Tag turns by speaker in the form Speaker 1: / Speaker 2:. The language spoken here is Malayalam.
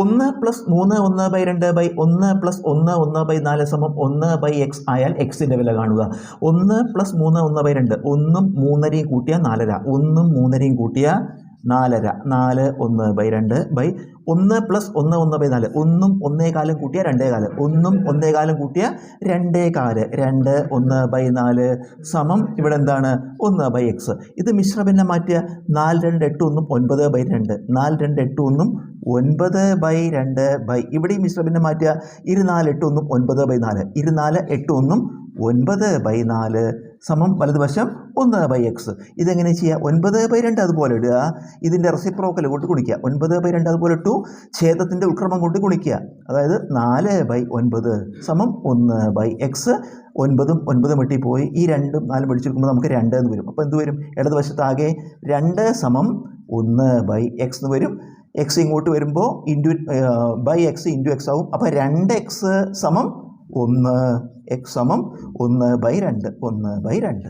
Speaker 1: ഒന്ന് പ്ലസ് മൂന്ന് ഒന്ന് ബൈ രണ്ട് ബൈ ഒന്ന് പ്ലസ് ഒന്ന് ഒന്ന് ബൈ നാല് സമം ഒന്ന് ബൈ എക്സ് ആയാൽ എക്സിന്റെ വില കാണുക. ഒന്ന് പ്ലസ് മൂന്ന് ഒന്ന് ബൈ രണ്ട്. ഒന്നും മൂന്നരയും കൂട്ടിയ നാലര. ഒന്നും മൂന്നരയും കൂട്ടിയ നാലര. നാല് ഒന്ന് ബൈ രണ്ട് ബൈ ഒന്ന് പ്ലസ് ഒന്ന് ഒന്ന് ബൈ നാല്. ഒന്നും ഒന്നേ കാലം കൂട്ടിയ രണ്ടേ കാൽ ഒന്നും ഒന്നേ കാലം കൂട്ടിയ രണ്ടേ കാൽ രണ്ട് ഒന്ന് ബൈ നാല് സമം ഇവിടെ എന്താണ്? ഒന്ന് ബൈ എക്സ് ഇത് മിശ്രഭിന്നം മാറ്റിയ നാല് രണ്ട് എട്ട് ഒന്നും ഒൻപത് ബൈ രണ്ട്. നാല് രണ്ട് എട്ട് ഒന്നും ഒൻപത് ബൈ രണ്ട് ബൈ. ഇവിടെയും മിശ്രബിന്റെ മാറ്റിയ ഇരുനാല് എട്ട് ഒന്നും ഒൻപത് ബൈ നാല്. ഇരുനാല് എട്ട് ഒന്നും ഒൻപത് ബൈ നാല് സമം വലതുവശം ഒന്ന് ബൈ എക്സ് ഇതെങ്ങനെ ചെയ്യുക ഒൻപത് ബൈ രണ്ട് അതുപോലെ ഇടുക. ഇതിന്റെ റെസിപ്രോക്കൽ കൊണ്ട് ഗുണിക്കുക. ഒൻപത് ബൈ രണ്ട് അതുപോലെ ഇട്ടു. ഛേദത്തിന്റെ ഉൾക്രമം കൊണ്ട് ഗുണിക്കുക. അതായത് നാല് ബൈ ഒൻപത് സമം ഒന്ന് ബൈ എക്സ് ഒൻപതും ഒൻപതും വെട്ടിപ്പോയി. ഈ രണ്ടും നാലും പഠിച്ചെടുക്കുമ്പോൾ നമുക്ക് രണ്ട് എന്ന് വരും. അപ്പോൾ എന്ത് വരും? ഇടതുവശത്താകെ രണ്ട് സമം ഒന്ന് ബൈ എക്സ് എന്ന് വരും. എക്സ് ഇങ്ങോട്ട് വരുമ്പോൾ into by X into X ആവും. അപ്പോൾ രണ്ട് എക്സ് സമം ഒന്ന് എക്സ് സമം ഒന്ന് ബൈ രണ്ട് ഒന്ന് ബൈ രണ്ട്.